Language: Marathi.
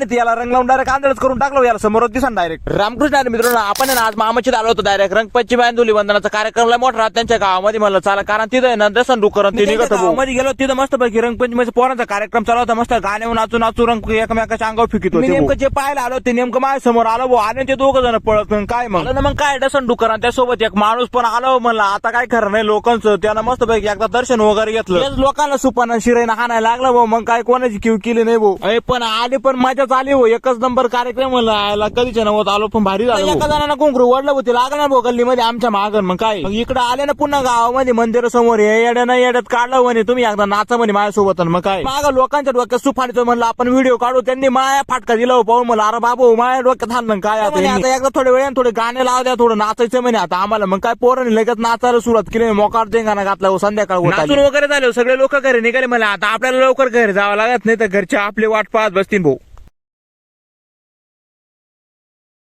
नाही याला रंग लावून डायरेक्ट आंधळच करून टाकलं याला समोर दिसा डायरेक्ट रामकृष्ण आणि मित्रांनो आपण आज मामाची आलो होतो डायरेक्ट रंगपंचमी अंदोली वंदनाचा कार्यक्रम मोठा राहत त्यांच्या गावामध्ये म्हणलं चला कारण तिथं ना दसन डुकरण ते निघत गावामध्ये गेलो तिथं मस्त पैकी रंगपंचमीचा पोरांचा कार्यक्रम चालू होता मस्त गाण्यावर नाचू नाचू रंग एकमेकाच्या अंगावर फिकित होते नेमकं जे पाहायला आलो ते नेमकं माझ्यासमोर आलो आले ते दोघं जण पळत काय मग? ना मग काय डसन डुकरण त्यासोबत एक माणूस पण आलो म्हणला आता काय खरं नाही लोकांचं त्यानं मस्त पैकी एकदा दर्शन वगैरे घेतलं. लोकांना सुपाना शिरायला हाणायला लागला भाऊ मग काय कोणाची किव केली नाही भाऊ. पण आले पण मजाच आली हो एकच नंबर कार्यक्रम म्हणला आयला कधीच नव्हतं आलो पण भारी झालं एका जणांना कुंकरू वडलं होते लागलं भाऊ गल्लीमध्ये आमच्या मागं. मग काय? मग इकडे आले ना पुन्हा गावामध्ये मंदिर समोर हे येड्या नाही येड्यात काढलं म्हणे तुम्ही एकदा नाचा म्हणे माझ्यासोबत आणि मग काय? माग लोकांच्या डोक्यात सुफाडीचं म्हणलं आपण व्हिडिओ काढू त्यांनी माया फाटका दिला हो पाहून मला अरे बाबू माया डोक्यात हाणलं काय आता आता एकदा थोड्या वेळाने थोडे गाणे लाव द्या थोडं नाचायचं म्हणे आता आम्हाला. मग काय पोरांनी लगेच नाचायला सुरुवात केली मोकार गाणं घातला हो, संध्याकाळ नाचून वगैरे झाले सगळे लोक घरी निघाले मला आता आपल्याला लवकर घरी जावं लागत नाही तर घरचे आपली वाट पाहत बसतील भाऊ.